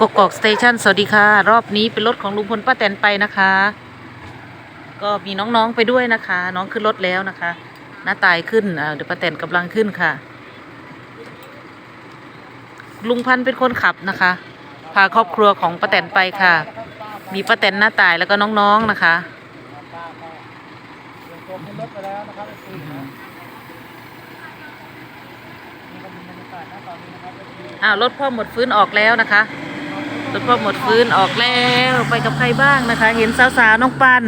กกอกสเตชันสวัสดีค่ะ รอบนี้เป็นรถของลุงพลป้าแตนไปนะคะ ก็มีน้องๆไปด้วยนะคะ น้องขึ้นรถแล้วนะคะหน้าตายขึ้นอ่าเดี๋ยวป้าแตนกำลังขึ้นค่ะ ลุงพันเป็นคนขับนะคะ พาครอบครัวของป้าแตนไปค่ะ มีป้าแตนหน้าตายแล้วก็น้องๆนะคะตัวขึ้นะครับไอ้ซีนะนี่ก็เป็นบรรยากาศณตอนนี้นะครับไอ้ซีอ้าวรถพ่อหมดฟื้นออกแล้วนะคะ รถพ่อหมดฟื้นออกแล้วไปกับใครบ้างนะคะ เห็นสาวๆน้องปัน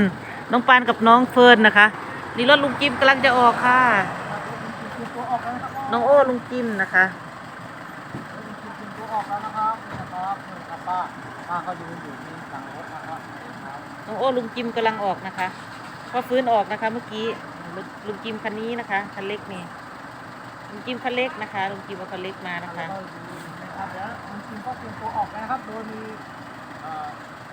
น้องปันกับน้องเฟิร์นนะคะ นี่รถลุงจิมกำลังจะออกค่ะ น้องโอ้ลุงจิมนะคะคือตัวออกแล้วนะครับหนึ่งป้าป้าเขาอยู่ที่หลังรถนะครับนี่ครับน้องโอ้ลุงจิมกำลังออกนะคะพ่อฟื้นออกนะคะ เมื่อกี้ลุงจิมคันนี้นะคะคันเล็กนี่ลุงจิมคันเล็กนะคะลุงจิมเอาคันเล็กมานะคะ นนะครับเดี๋ยวจริงๆก็เตรียมตัวออกแล้วนะครับ โดยมีเอ่อ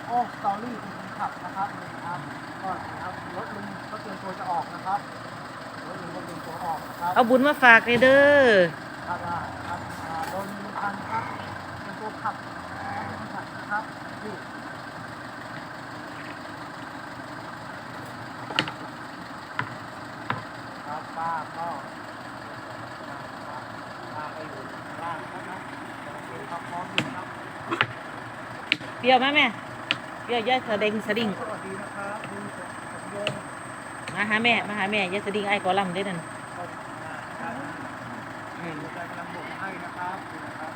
โอ้สตอรี่เป็นคนขับนะครับนี่นะครับก็นะครับรถลุงก็เตรียมตัวจะออกนะครับรถลุงก็เตรียมตัวออกนะครับเอาบุญมาฝากเลยเด้อ ครับอ่าครับอ่าโดยมีพันครับเป็นตัวขับเป็นตัวขับนะครับนี่ครับป้าก็ป้าไปอยู่ล่างครับนะโอเคครับพร้อมอยู่ครับ เปรี้ยวไหมแม่เปรี้ยวย่าสะเด็งสะดิ่งสวัสดีนะครับคุณสมยงมาหาแม่มาหาแม่ย่าสะดิ่งไอ้ายกอลำได้นั่นก็มาครับอืมหัวใจกำลังบกให้นะครับนี่นะครับ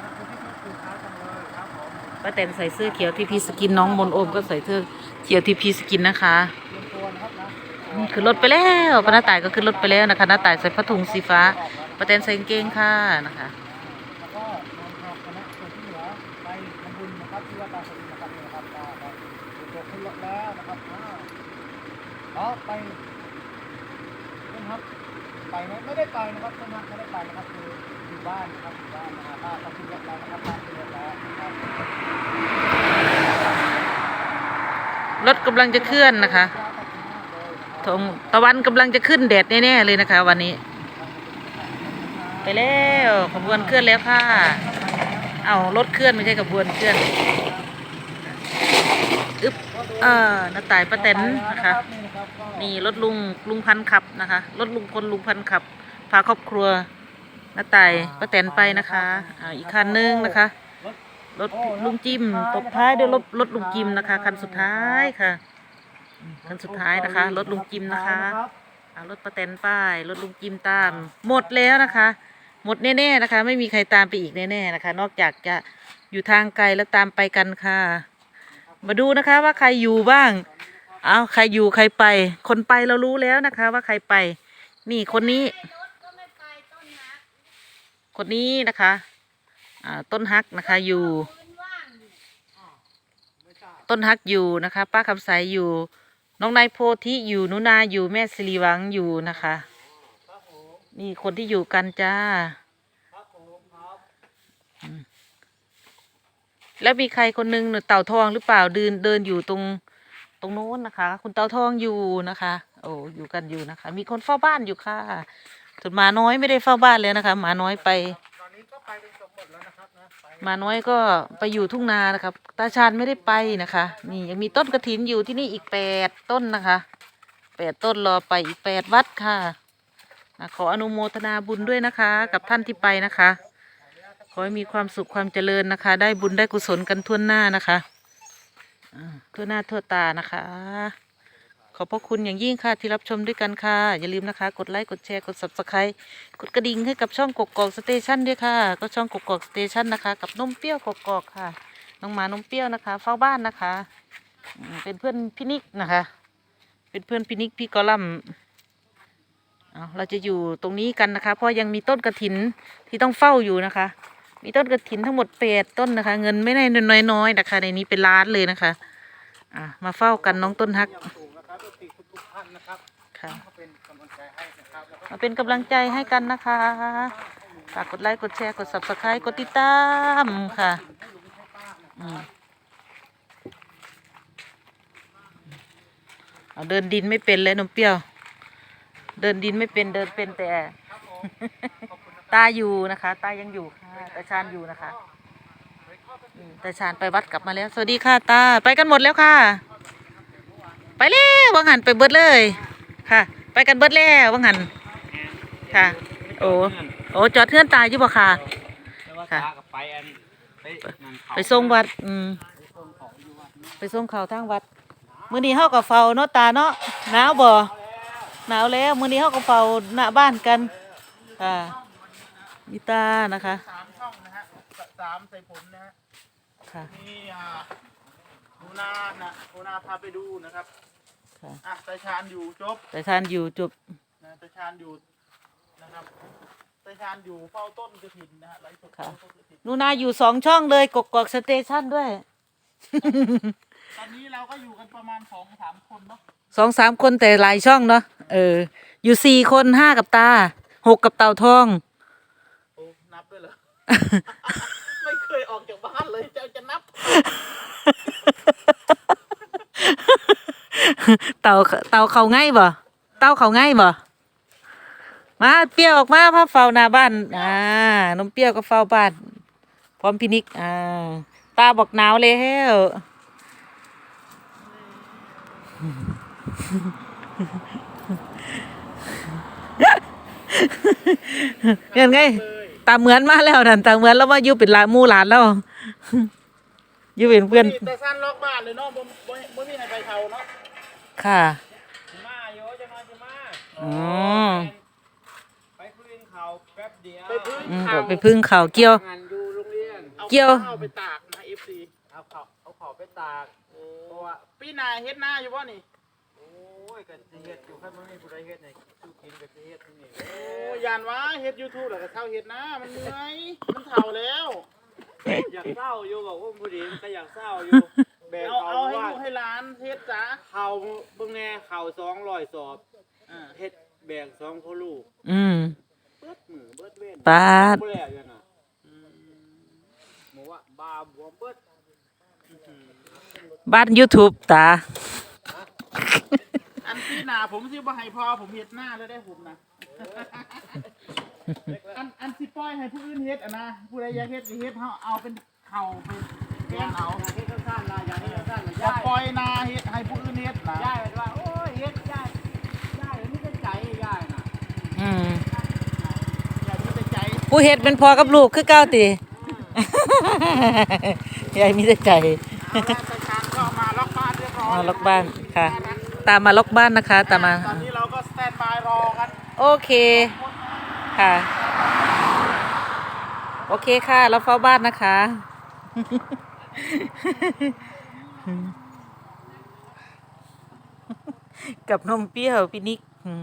แล้วคุณที่ชอบตื่นเช้าจังเลยครับผมป้าแตนใส่เสื้อเขียวที่พีสกินน้องมนโอมก็ใส่เสื้อเขียวที่พีสกินนะคะเตรียมตัวนะครับนะอืมขึ้นรถไปแล้วป้าหน้าตายก็ขึ้นรถไปแล้วนะคะหน้าตายใส่ผ้าถุงสีฟ้าป้าแตนใส่กางเกงค่ะนะคะ แล้วก็นำทางคณะส่วนที่เหลือไปทำบุญ นะครับที่วัดตาสลินนะครับนี่นะครับตาครับตัวขึ้นรถแล้วนะครับอ่าอ๋อไปต้นฮับไปไหมไม่ได้ไปนะครับต้นฮับไม่ได้ไปนะครับคืออยู่บ้านนะครับอยู่บ้านนะครับป้าก็ขึ้นรถแล้วนะครับป้าขึ้นรถแล้วนะครับรถกำลังจะเคลื่อนนะคะทงตะวันกำลังจะขึ้นแดดแน่ๆเลยนะคะ วันนี้ ไปแล้วขบวนเคลื่อนแล้วค่ะ เอารถเคลื่อนไม่ใช่ขบวนเคลื่อน อึ๊บเออน้าตายป้าแตนนะคะ นี่รถลุงลุงพันขับนะคะ รถลุงพลลุงพันขับ พาครอบครัวน้าตายป้าแตนไปนะคะอ่าอีกคันนึงนะคะ รถลุงจิมตบท้ายด้วยรถรถลุงจิมนะคะ คันสุดท้ายค่ะ คันสุดท้ายนะคะ รถลุงจิมนะคะอ่ารถป้าแตนป้าย รถลุงจิมตาม หมดแล้วนะคะ หมดแน่ๆนะคะ ไม่มีใครตามไปอีกแน่ๆนะคะ นอกจากจะอยู่ทางไกลแล้วตามไปกันค่ะ มาดูนะคะว่าใครอยู่บ้าง เอาใครอยู่ใครไป คนไปเรารู้แล้วนะคะ ว่าใครไป นี่คนนี้ คนนี้นะคะอ่าต้นฮักนะคะอยู่ ต้นฮักอยู่นะคะ ป้าคำใสอยู่ น้องนายโพธิอยู่หนุนาอยู่แม่สิริวังอยู่นะคะ นี่คนที่อยู่กันจ้า แล้วมีใครคนนึงเนี่ยเต่าทองหรือเปล่าเดินเดินอยู่ตรงตรงโน้นนะคะ คุณเต่าทองอยู่นะคะ โอ้อยู่กันอยู่นะคะ มีคนเฝ้าบ้านอยู่ค่ะส่วนหมาน้อยไม่ได้เฝ้าบ้านแล้วนะคะหมาน้อยไปตอนนี้ก็ไปเป็นจบหมดแล้วนะครับนะหมาน้อยก็ไปอยู่ทุ่งนานะครับ ตาชาญไม่ได้ไปนะคะ นี่ยังมีต้นกระถินอยู่ที่นี่อีกแปดต้นนะคะแปดต้นรอไปอีกแปดวัดค่ะขออนุโมทนาบุญด้วยนะคะ กับท่านที่ไปนะคะ ขอให้มีความสุขความเจริญนะคะ ได้บุญได้กุศลกันทั่วหน้านะคะทั่วหน้าทั่วตานะคะ ขอบพระคุณอย่างยิ่งค่ะที่รับชมด้วยกันค่ะ อย่าลืมนะคะ กดไลค์กดแชร์กด subscribe กดกระดิ่งให้กับช่องกกอกสเตชันด้วยค่ะ ก็ช่องกกอกสเตชันนะคะกับนมเปรี้ยวกกอกค่ะน้องหมานมเปรี้ยวนะคะ เฝ้าบ้านนะคะเป็นเพื่อนพินิกนะคะ เป็นเพื่อนพินิกพี่กอลัมเราจะอยู่ตรงนี้กันนะคะ เพราะยังมีต้นกระถินที่ต้องเฝ้าอยู่นะคะ มีต้นกระถินทั้งหมดแปดต้นนะคะ เงินไม่ได้น้อยๆนะคะ ในนี้เป็นล้านเลยนะคะอะมาเฝ้ากันน้องต้นฮักถูกนะครับทุกทุกท่านนะครับค่ะก็เป็นกำลังใจให้นะครับแล้วก็มาเป็นกำลังใจให้กันนะคะฝากกดไลค์กดแชร์กด subscribe กดติดตามค่ะอืมเอาเดินดินไม่เป็นเลยนมเปรี้ยว เดินดินไม่เป็นเดินเป็นแต่ ตาอยู่นะคะ ตายังอยู่ค่ะตาชานอยู่นะคะเลยเข้าไปอืมตาชาญไปวัดกลับมาแล้ว สวัสดีค่ะตาไปกันหมดแล้วค่ะ ไปแล้ววังหันไปเบิดเลยค่ะ ไปกันเบิดแล้ววังหันค่ะ โอ้โอ้จอดเทือนตายอยู่บ่ค่ะ แต่ว่าค่ะตากับไปอันไปนั่นเขาไปส่งวัดอืมไปส่งเขาทางวัดมื้อนี้เฮาก็เฝ้าเนาะตาเนาะหนาวบ่หนาวแล้วมื้อนี้เฮาก็เฝ้าหน้าบ้านกันค่ะ มีตานะคะสามช่องนะฮะสสามใส่ผมนะฮะค่ะนี่อ่าหนูนานะหนูนาพาไปดูนะครับค่ะอะตาชานอยู่จบแต่ท่านอยู่จบนะตาชานอยู่นะครับตาชานอยู่เฝ้าต้นกระถินนะฮะไลฟ์สดเฝ้าต้นกระถินหนูนาอยู่สองช่องเลยกกอกสเตชันด้วยตอนนี้เราก็อยู่กันประมาณสองสามคนเนาะสองสามคนแต่หลายช่องเนาะเออ อยู่สี่คนห้ากับตาหกกับเต่าทอง โอ้นับด้วยเหรอ ไม่เคยออกจากบ้านเลยจะจะนับ เต่าเต่าเขาง่ายบ่เต่าเขาง่ายบ่มาเปรี้ยวออกมาพาเฝ้าหน้าบ้านอ่านมเปรี้ยวก็เฝ้าบ้านพร้อมพินิกอ่าตาบอกหนาวแล้วเงินไง ตาเหมือนมาแล้วนั่นตาเหมือนแล้วมาอยู่เป็นหลานหมู่หลานแล้วอยู่เป็นเพื่อน แต่สั้นล็อกบ้านเลยเนาะบ่บ่บ่มีใครไปเทาเนาะค่ะมาโยจะมาจะมาอ๋อไปพื้นเขาแป๊บเดียวไปพื้นอืมเขาก็ไปพึ่งเขาเกี่ยว งานอยู่โรงเรียนเอาเกี่ยว ข้าวไปตากนะ FC เอาเขาเอาเขาไปตากเพราะว่าปีหนาเฮ็ดหน้าอยู่บ่นี่โอ้ยกันสิเฮ็ดอยู่แค่บ่มีผู้ใดเฮ็ดให้สู้กินก็สิเฮ็ดที่นี่โอ้ ยานว่าเฮ็ด YouTube แล้วก็เท่าเฮ็ดหน้ามันเหนื่อยมันเฒ่าแล้ว อยากเศร้าอยู่บอกว่าผู้ดีมันก็อยากเศร้าอยู่แบกเอาเขาเอาให้ว่าลูกให้หลานเฮ็ดจ้ะเขาเบิ่งแน่เขา200สอบอ่าเฮ็ดแบกสองพ่อลูกอืม เบิดมือเบิดเว้นปาด บ่แล้วอยู่น่ะอืมหมูว่าบาบวมเบิดบ้าน YouTube ตา อันปีหน้าผมสิบ่ให้พอผมเฮ็ดหน้าแล้วได้ผมนะอันอันสิปล่อยให้ผู้อื่นเฮ็ดอะนะผู้ใดอยากเฮ็ดก็เฮ็ดเฮาเอาเป็นเข่าไปแกนเอาอยากเฮ็ดสั้นๆนะอยากเฮ็ดสั้นๆนะอย่าย้ายปล่อยนาเฮ็ดให้ผู้อื่นเฮ็ดนะย้ายแบบว่าโอ้ยเฮ็ดย้ายย้ายนี่ก็ใจย้ายน่ะอืมอย่ามีแต่ใจผู้เฮ็ดเป็นพ่อกับลูกคือเก้าติยายมีแต่ใจ เอาละตาชานก็มาล็อกบ้านเรียบร้อยมาล็อกบ้านค่ะ ตามมาล็อกบ้านนะคะ ตามมา ตอนนี้เราก็สแตนบายรอกัน โอเคค่ะ โอเคค่ะ เราเฝ้าบ้านนะคะ กับนมเปรี้ยวพี่นิกอืม